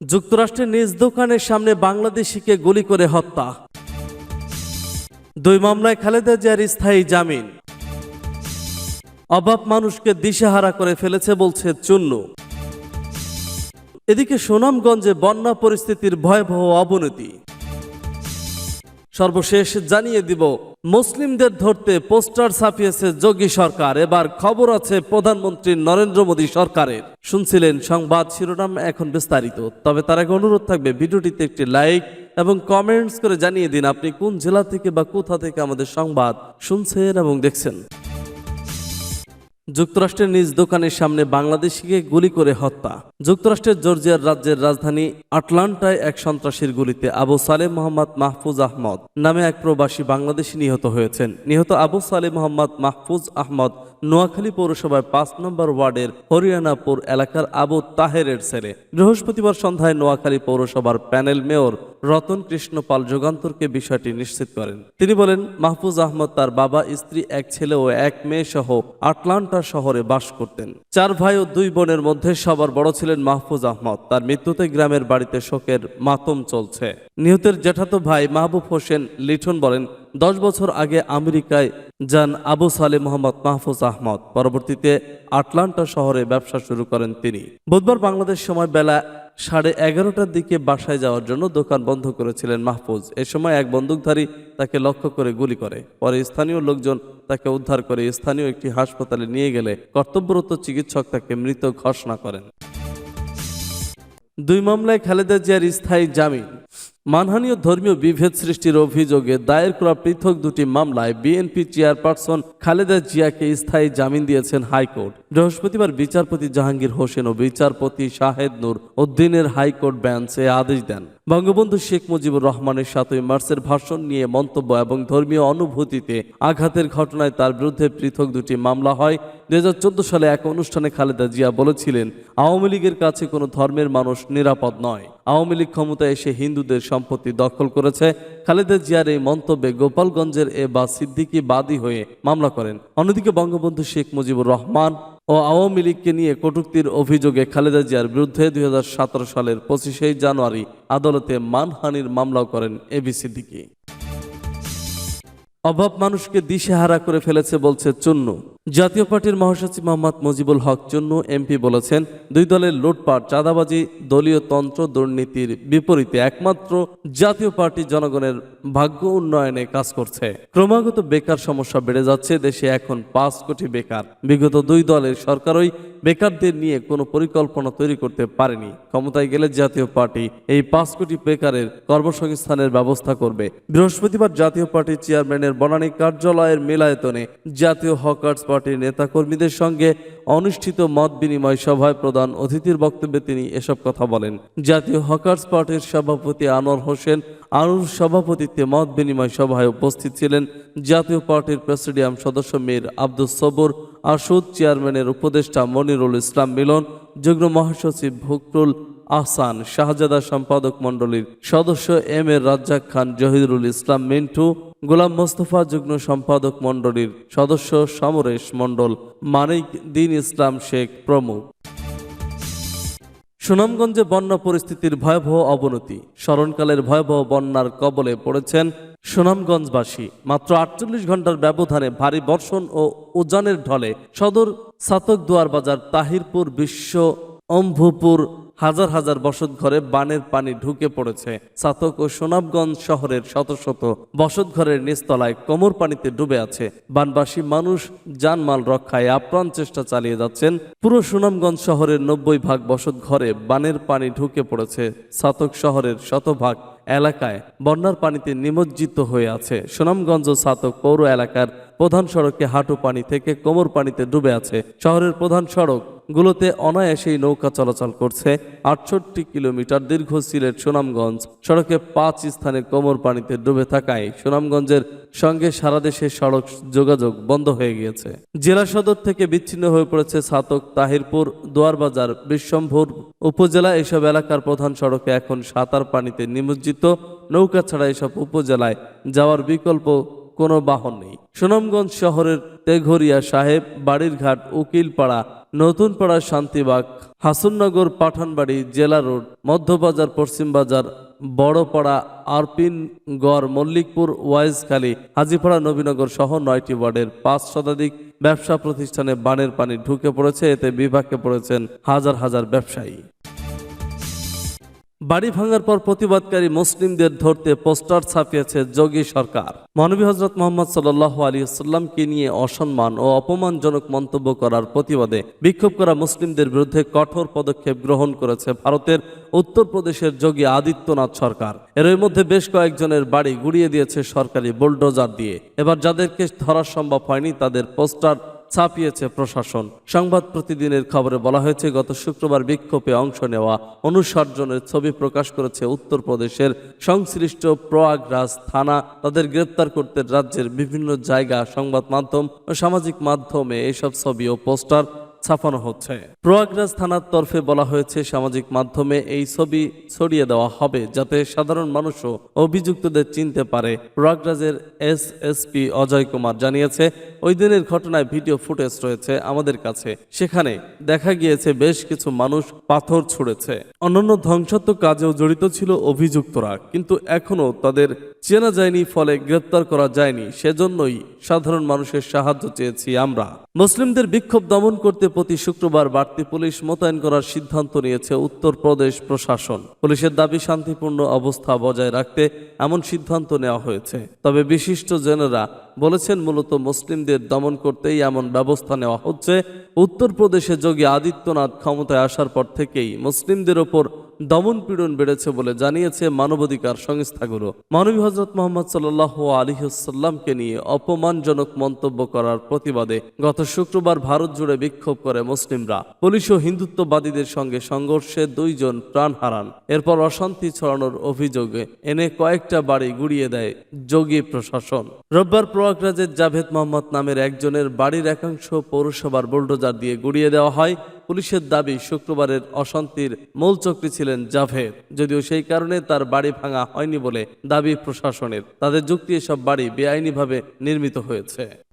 যুক্তরাষ্ট্রের নিজ দোকানের সামনে বাংলাদেশিকে গুলি করে হত্যা। দুই মামলায় খালেদা জিয়ার স্থায়ী জামিন। অভাব মানুষকে দিশেহারা করে ফেলেছে বলছে চুন্নু। এদিকে সুনামগঞ্জে বন্যা পরিস্থিতির ভয়াবহ অবনতি। সর্বশেষ জানিয়ে দিব, মুসলিমদের ধরতে পোস্টার ছাপিয়েছে যোগী সরকার। এবার খবর আছে প্রধানমন্ত্রী নরেন্দ্র মোদী সরকারের। শুনছিলেন সংবাদ শিরোনাম এখন বিস্তারিত। তবে তার এক অনুরোধ থাকবে ভিডিওটিতে একটি লাইক এবং কমেন্টস করে জানিয়ে দিন আপনি কোন জেলা থেকে বা কোথা থেকে আমাদের সংবাদ শুনছেন এবং দেখছেন। যুক্তরাষ্ট্রের নিজ দোকানের সামনে বাংলাদেশিকে গুলি করে হত্যা। যুক্তরাষ্ট্রের জর্জিয়ার রাজ্যের রাজধানী আটলান্টায় এক সন্ত্রাসীর গুলিতে আবু সালেম মোহাম্মদ মাহফুজ আহমদ নামে এক প্রবাসী বাংলাদেশি নিহত হয়েছেন। নিহত আবু সালেম মোহাম্মদ মাহফুজ আহমদ নোয়াখালী পৌরসভার পাঁচ নম্বর ওয়ার্ডের হরিয়ানাপুর এলাকার আবু তাহেরের ছেলে। বৃহস্পতিবার সন্ধ্যায় নোয়াখালী পৌরসভার প্যানেল মেয়র রতন কৃষ্ণ পাল যুগান্তরকে বিষয়টি নিশ্চিত করেন। তিনি বলেন, মাহফুজ আহমদ তার বাবা, স্ত্রী, এক ছেলে ও এক মেয়ে সহ আটলান্টা শহরে বাস করতেন। চার ভাই ও দুই বোনের মধ্যে সবার বড় ছিলেন মাহফুজ আহমদ। তার মৃত্যুতে গ্রামের বাড়িতে শোকের মাতম চলছে। নিহতের জ্যাঠাতো ভাই মাহবুব হোসেন লিঠন বলেন, দশ বছর আগে আমেরিকায় যান আবু সালে মোহাম্মদ মাহফুজ আহমদ। পরবর্তীতে আটলান্টা শহরে ব্যবসা শুরু করেন তিনি। বুধবার বাংলাদেশ সময় বেলা সাড়ে এগারোটার দিকে বাসায় যাওয়ার জন্য দোকান বন্ধ করেছিলেন মাহফুজ। এ সময় এক বন্দুকধারী তাকে লক্ষ্য করে গুলি করে। পরে স্থানীয় লোকজন তাকে উদ্ধার করে স্থানীয় একটি হাসপাতালে নিয়ে গেলে কর্তব্যরত চিকিৎসক তাকে মৃত ঘোষণা করেন। দুই মামলায় খালেদা জিয়ার স্থায়ী জামিন। মানহানি ও ধর্মীয় বিভেদ সৃষ্টির অভিযোগে দায়ের করা পৃথক দুটি মামলায় বিএনপি চেয়ারপারসন খালেদা জিয়াকে স্থায়ী জামিন দিয়েছেন হাইকোর্ট। বৃহস্পতিবার বিচারপতি জাহাঙ্গীর হোসেন ও বিচারপতি শাহেদ নূর উদ্দিনের হাইকোর্ট বেঞ্চ আদেশ দেন। বঙ্গবন্ধু শেখ মুজিবুর রহমানের সাতই মার্চের ভাষণ নিয়ে মন্তব্য এবং ধর্মীয় অনুভূতিতে আঘাতের ঘটনায় তার বিরুদ্ধে পৃথক দুটি মামলা হয়। দু হাজার চোদ্দ সালে এক অনুষ্ঠানে খালেদা জিয়া বলেছিলেন, আওয়ামী লীগের কাছে কোনো ধর্মের মানুষ নিরাপদ নয়। আওয়ামী লীগ ক্ষমতায় এসে হিন্দুদের সম্পত্তি দখল করেছে। খালেদা জিয়ার এই মন্তব্যে গোপালগঞ্জের এ বা সিদ্দিকী বাদী হয়ে মামলা করেন। অন্যদিকে বঙ্গবন্ধু শেখ মুজিবুর রহমান ও আওয়ামী লীগকে নিয়ে কটুক্তির অভিযোগে খালেদা জিয়ার বিরুদ্ধে দুই হাজার সতেরো সালের পঁচিশে জানুয়ারি আদালতে মানহানির মামলাও করেন এবি সিদ্দিকী। অভাব মানুষকে দিশেহারা করে ফেলেছে বলছে চুন্নু। জাতীয় পার্টির মহাসচিব মোহাম্মদ মুজিবুল হক চুন্নু এমপি বলেছেন, দুই দলের লুটপাট, চাঁদাবাজি, দলীয় তন্ত্র, দুর্নীতির বিপরীতে একমাত্র জাতীয় পার্টি জনগণের ভাগ্য উন্নয়নে কাজ করছে। ক্রমাগত বেকার সমস্যা বেড়ে যাচ্ছে, দেশে এখন পাঁচ কোটি বেকার। বিগত দুই দলের সরকারই বেকারদের নিয়ে কোনো পরিকল্পনা তৈরি করতে পারেনি। ক্ষমতায় গেলে জাতীয় পার্টি এই পাঁচ কোটি বেকারের কর্মসংস্থানের ব্যবস্থা করবে। বৃহস্পতিবার জাতীয় পার্টির চেয়ারম্যানের বনানী কার্যালয়ের মিলায়তনে জাতীয় হকার্স পার্টির নেতাকর্মীদের সঙ্গে অনুষ্ঠিত মত বিনিময় সভায় প্রধান অতিথির বক্তব্যে তিনি এসব কথা বলেন। জাতীয় হকার্স পার্টির সভাপতি আনোয়ার হোসেন আনুর সভাপতিত্বে মত বিনিময় সভায় উপস্থিত ছিলেন জাতীয় পার্টির প্রেসিডিয়াম সদস্য মীর আব্দুল সবুর, আসুদ চেয়ারম্যানের উপদেষ্টা মনিরুল ইসলাম মিলন, যুগ্ম মহাসচিব ফখরুল আহসান, শাহজাদা সম্পাদক মণ্ডলীর সদস্য এম এর রাজ্জাক খান, জহিরুল ইসলাম মিন্টু, গোলাম মোস্তফা যুগ্ম সম্পাদক মণ্ডলীর সদস্য সমরেশ মণ্ডল, মানিক দিন ইসলাম শেখ প্রমুখ। সুনামগঞ্জে বন্যা পরিস্থিতির ভয়াবহ অবনতি। স্মরণকালের ভয়াবহ বন্যার কবলে পড়েছেন সুনামগঞ্জবাসী। মাত্র আটচল্লিশ ঘণ্টার ব্যবধানে ভারী বর্ষণ ও উজানের ঢলে সদর সাতক দুয়ার বাজার তাহিরপুর বিশ্ব অম্ভুপুর হাজার হাজার বসত ঘরে বানের পানি ঢুকে পড়েছে। সাতক ও সুনামগঞ্জ শহরের শত শত বসত ঘরের নিচতলায় কোমর পানিতে ডুবে আছে। বানবাসী মানুষ জানমাল রক্ষায় আপ্রাণ চেষ্টা চালিয়ে যাচ্ছেন। পুরো সুনামগঞ্জ শহরের নব্বই ভাগ বসত ঘরে বানের পানি ঢুকে পড়েছে। সাতক শহরের শতভাগ এলাকায় বন্যার পানিতে নিমজ্জিত হয়ে আছে। সুনামগঞ্জ সাতক পৌর এলাকার প্রধান সড়কে হাঁটু পানি থেকে কোমর পানিতে ডুবে আছে। শহরের প্রধান সড়ক গুলোতে অনায়াসেই নৌকা চলাচল করছে। আটষট্টি কিলোমিটার দীর্ঘ সিলেট সুনামগঞ্জ। সড়কে পাঁচ স্থানে কোমর পানিতে ডুবে থাকায় সুনামগঞ্জের সঙ্গে সারা দেশে সড়ক যোগাযোগ বন্ধ হয়ে গিয়েছে। জেলা সদর থেকে বিচ্ছিন্ন হয়ে পড়েছে ছাতক তাহিরপুর, দোয়ারবাজার, বিশ্বম্ভুর উপজেলা এসব এলাকার প্রধান সড়কে এখন সাঁতার পানিতে নিমজ্জিত। নৌকা ছাড়া এসব উপজেলায় যাওয়ার বিকল্প কোনো বাহন নেই। সুনামগঞ্জ শহরের তেঘরিয়া সাহেব, বাড়িরঘাট, উকিলপাড়া নতুন পাড়া শান্তিবাগ, হাসুননগর পাঠানবাড়ি জেলা রোড, মধ্যবাজার পশ্চিম বাজার বড়পাড়া আরপিনগড় মল্লিকপুর, ওয়াইজখালী, হাজিপাড়া, নবীনগর সহ নয়টি ওয়ার্ডের পাঁচ শতাধিক ব্যবসা প্রতিষ্ঠানে বানের পানি ঢুকে পড়েছে। এতে বিভাগে পড়েছেন হাজার হাজার ব্যবসায়ী। বাড়ি ভাঙার পর প্রতিবাদকারী মুসলিমদের ধরতে পোস্টার ছাপিয়েছে যোগী সরকার। মানবী হজরত মোহাম্মদ সাল্লাহ আলী সাল্লামকে নিয়ে অসম্মান ও অপমানজনক মন্তব্য করার প্রতিবাদে বিক্ষোভ করা মুসলিমদের বিরুদ্ধে কঠোর পদক্ষেপ গ্রহণ করেছে ভারতের উত্তরপ্রদেশের যোগী আদিত্যনাথ সরকার। এর মধ্যে বেশ কয়েকজনের বাড়ি গুড়িয়ে দিয়েছে সরকারি বুলডোজার দিয়ে। এবার যাদেরকে ধরা সম্ভব হয়নি তাদের পোস্টার ছাপিয়েছে প্রশাসন। সংবাদ প্রতিদিনের খবরে বলা হয়েছে, গত শুক্রবার বিক্ষোভে অংশ নেওয়া অনুসর্জনের ছবি প্রকাশ করেছে উত্তরপ্রদেশের সংশ্লিষ্ট প্রয়াগরাজ থানা। তাদের গ্রেপ্তার করতে রাজ্যের বিভিন্ন জায়গা সংবাদ মাধ্যম ও সামাজিক মাধ্যমে এসব ছবি ও পোস্টার ছাপানো হচ্ছে। প্রয়াগরাজ থানার তরফে বলা হয়েছে, সামাজিক মাধ্যমে এই ছবি ছড়িয়ে দেওয়া হবে যাতে সাধারণ মানুষও অভিযুক্তদের চিনতে পারে। প্রয়াগরাজের এস এসপি অজয় কুমার জানিয়েছে, ওই দিনের ঘটনায় ভিডিও ফুটেজ রয়েছে আমাদের কাছে। সেখানে দেখা গিয়েছে, বেশ কিছু মানুষ পাথর ছুঁড়েছে। অন্যান্য ধ্বংসাত্মক কাজেও জড়িত ছিল অভিযুক্তরা, কিন্তু এখনও তাদের চেনা যায়নি, ফলে গ্রেপ্তার করা যায়নি। সেজন্যই সাধারণ মানুষের সাহায্য চেয়েছি আমরা। মুসলিমদের বিক্ষোভ দমন করতে প্রতি শুক্রবার বাড়তি পুলিশ মোতায়েন করার সিদ্ধান্ত নিয়েছে উত্তরপ্রদেশ প্রশাসন। পুলিশের দাবি, শান্তিপূর্ণ অবস্থা বজায় রাখতে এমন সিদ্ধান্ত নেওয়া হয়েছে। তবে বিশিষ্ট জেনেরা বলেছেন, মূলত মুসলিমদের দমন করতেই এমন ব্যবস্থা নেওয়া হচ্ছে। উত্তরপ্রদেশে যোগী আদিত্যনাথ ক্ষমতায় আসার পর থেকেই মুসলিমদের ওপর দমন পীড়ন বেড়েছে বলে জানিয়েছে মানবাধিকার সংস্থাগুলো। মানবী হজরত মোহাম্মদ সাল্লাহ আলিহাল্লামকে নিয়ে অপমানজনক মন্তব্য করার প্রতিবাদে গত শুক্রবার ভারত জুড়ে বিক্ষোভ করে মুসলিমরা। পুলিশ ও হিন্দুত্ববাদীদের সঙ্গে সংঘর্ষে দুইজন প্রাণ হারান। এরপর অশান্তি ছড়ানোর অভিযোগে এনে কয়েকটা বাড়ি গুড়িয়ে দেয় যোগী প্রশাসন। রোববার প্রয়াগরাজের জাভেদ মোহাম্মদ নামের একজনের বাড়ির একাংশ পৌরসভার বুলডোজার দিয়ে গুড়িয়ে দেওয়া হয়। পুলিশের দাবি শুক্রবারের অশান্তির মূল চক্রী ছিলেন জাভেদ। যদিও সেই কারণে তার বাড়ি ভাঙা হয়নি বলে দাবি প্রশাসনের। তাদের যুক্তি এসব বাড়ি বেআইনিভাবে নির্মিত হয়েছে।